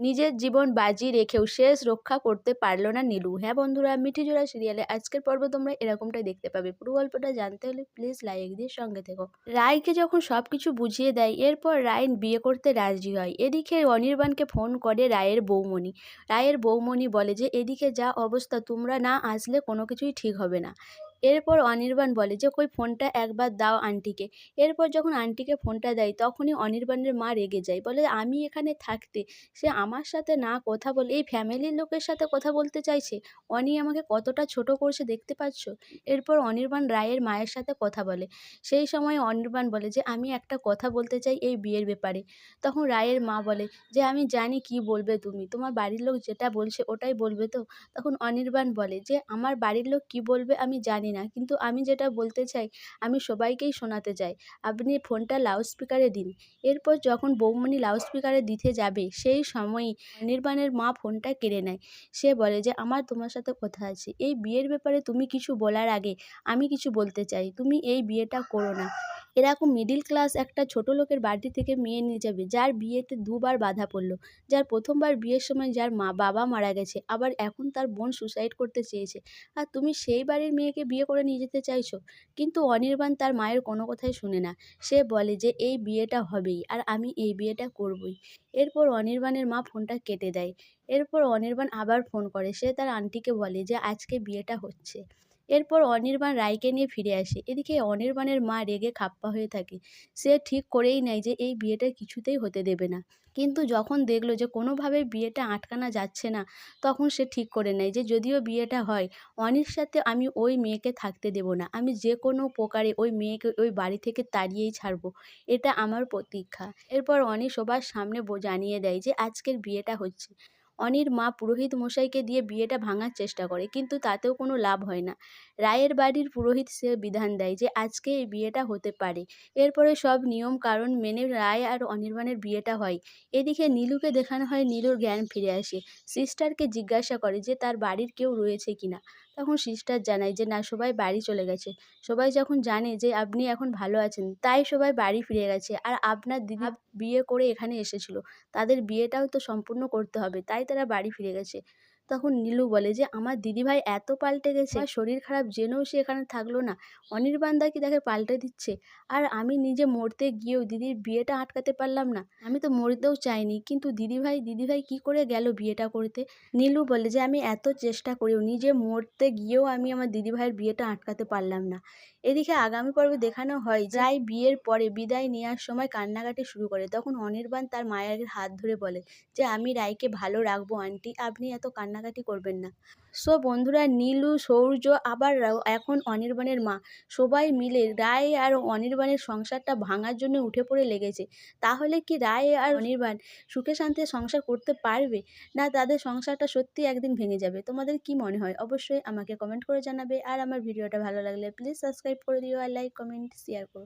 নিজের জীবন বাজি রেখেও শেষ রক্ষা করতে পারল না নীলু। হ্যাঁ বন্ধুরা মিঠিজোড়া সিরিয়ালে আজকের পর্ব তোমরা এরকমটাই দেখতে পাবে। পুরো গল্পটা জানতে হলে প্লিজ লাইক দিয়ে সঙ্গে থেকো। রায়কে যখন সব কিছু বুঝিয়ে দেয়, এরপর রায় বিয়ে করতে রাজি হয়। এদিকে অনির্বাণকে ফোন করে রায়ের বৌমণি। রায়ের বৌমণি বলে যে, এদিকে যা অবস্থা, তোমরা না আসলে কোনো কিছুই ঠিক হবে না। এরপর অনির্বাণ বলে যে, কই ফোনটা একবার দাও আন্টিকে। এরপর যখন আন্টিকে ফোনটা দেয়, তখনই অনির্বাণের মা রেগে যায়। বলে, আমি এখানে থাকতে, সে আমার সাথে না কথা বলে, এই ফ্যামিলির লোকের সাথে কথা বলতে চাইছে? অনি আমাকে কতটা ছোট করছে দেখতে পাচ্ছ? এরপর অনির্বাণ রায়ের মায়ের সাথে কথা বলে। সেই সময় অনির্বাণ বলে যে, আমি একটা কথা বলতে চাই এই বিয়ের ব্যাপারে। তখন রায়ের মা বলে যে, আমি জানি কি বলবে তুমি। তোমার বাড়ির লোক যেটা বলছে, ওটাই বলবে তো? তখন অনির্বাণ বলে যে, আমার বাড়ির লোক কি বলবে আমি জানি না কিন্তু আমি যেটা বলতে চাই, আমি সবাইকেই শোনাতে চাই, আপনি ফোনটা লাউড স্পিকারে দিন। এরপর যখন বৌমণি লাউড স্পিকারে দিতে যাবে, সেই সময়ই নির্বাণের মা ফোনটা কেড়ে নেয়। সে বলে যে, আমার তোমার সাথে কথা আছে। এই বিয়ের ব্যাপারে তুমি কিছু বলার আগে আমি কিছু বলতে চাই। তুমি এই বিয়েটা করো না। এরকম মিডিল ক্লাস একটা ছোট লোকের বাড়ি থেকে মেয়ে নিয়ে যাবে, যার বিয়েতে দুবার বাধা পড়ল। যার প্রথমবার বিয়ের সময় যার মা বাবা মারা গেছে, আবার এখন তার বোন সুসাইড করতে চেয়েছে। আর তুমি সেই বাড়ির মেয়েকে বিয়ে করে নিয়ে যেতে চাইছো? কিন্তু অনির্বাণ তার মায়ের কোনো কথাই শুনে না। সে বলে যে, এই বিয়েটা হবেই আর আমি এই বিয়েটা করবই। এরপর অনির্বাণের মা ফোনটা কেটে দেয়। এরপর অনির্বাণ আবার ফোন করে। সে তার আন্টিকে বলে যে, আজকে বিয়েটা হচ্ছে। এরপর অনির্বাণ রায়কে নিয়ে ফিরে আসে। এদিকে অনির্বাণের মা রেগে খাপ্পা হয়ে থাকে। সে ঠিক করেই নেয় যে, এই বিয়েটা কিছুতেই হতে দেবে না। কিন্তু যখন দেখল যে, কোনোভাবে বিয়েটা আটকানো যাচ্ছে না, তখন সে ঠিক করে নেয় যে, যদিও বিয়েটা হয় অনির সাথে আমি ওই মেয়েকে থাকতে দেব না। আমি যে কোনো প্রকারে ওই মেয়েকে ওই বাড়ি থেকে তাড়িয়েই ছাড়বো। এটা আমার প্রতীক্ষা। এরপর অনি সবার সামনে জানিয়ে দেয় যে, আজকের বিয়েটা হচ্ছে। অনির মা পুরোহিত মশাইকে দিয়ে বিয়েটা ভাঙার চেষ্টা করে, কিন্তু তাতেও কোনো লাভ হয় না। রায়ের বাড়ির পুরোহিত সে বিধান দেয় যে, আজকে এই বিয়েটা হতে পারে। এরপরে সব নিয়ম কারণ মেনে রায় আর অনির্বাণের বিয়েটা হয়। এদিকে নীলুকে দেখানো হয় নীলুর জ্ঞান ফিরে আসে। সিস্টারকে জিজ্ঞাসা করে যে, তার বাড়ির কেউ রয়েছে কিনা? তখন সিস্টার জানায় যে না সবাই বাড়ি চলে গেছে। সবাই যখন জানে যে আপনি এখন ভালো আছেন তাই সবাই বাড়ি ফিরে গেছে। আর আপনার দিদি বিয়ে করে এখানে এসেছিল। তাদের বিয়েটাও তো সম্পূর্ণ করতে হবে তাই তারা বাড়ি ফিরে গেছে। তখন নীলু বলে যে, আমার দিদিভাই এত পাল্টে গেছে। আর শরীর খারাপ জেনেও সে এখানে থাকল না। অনির্বাণ দা কি তাকে পাল্টে দিচ্ছে? আর আমি নিজে মরতে গিয়েও দিদির বিয়েটা আটকাতে পারলাম না। আমি তো মরতেও চাইনি। কিন্তু দিদিভাই দিদিভাই কি করে গেল বিয়েটা করতে? নীলু বলে যে, আমি এত চেষ্টা করেও নিজে মরতে গিয়েও আমি আমার দিদিভাইয়ের বিয়েটা আটকাতে পারলাম না। এদিকে আগামী পর্বে দেখানো হয় যাই বিয়ের পরে বিদায় নেওয়ার সময় কান্নাকাটি শুরু করে। তখন অনির্বাণ তার মায়ের হাত ধরে বলে যে, আমি রায়কে ভালো রাখব, আন্টি। আপনি এত কান্নাকাটি করবেন না। সো বন্ধুরা, নীলু, সৌর্য, আবার এখন অনির্বাণের মা। সবাই মিলে রায় আর অনির্বাণের সংসারটা ভাঙার জন্য উঠে পড়ে লেগেছে। তাহলে কি রায় আর অনির্বাণ সুখে শান্তিতে সংসার করতে পারবে? না তাদের সংসারটা সত্যি একদিন ভেঙে যাবে? তোমাদের কি মনে হয়? অবশ্যই আমাকে কমেন্ট করে জানাবে। আর আমার ভিডিওটা ভালো লাগলে প্লিজ সাবস্ক্রাইব করে দিও আর লাইক কমেন্ট শেয়ার করো।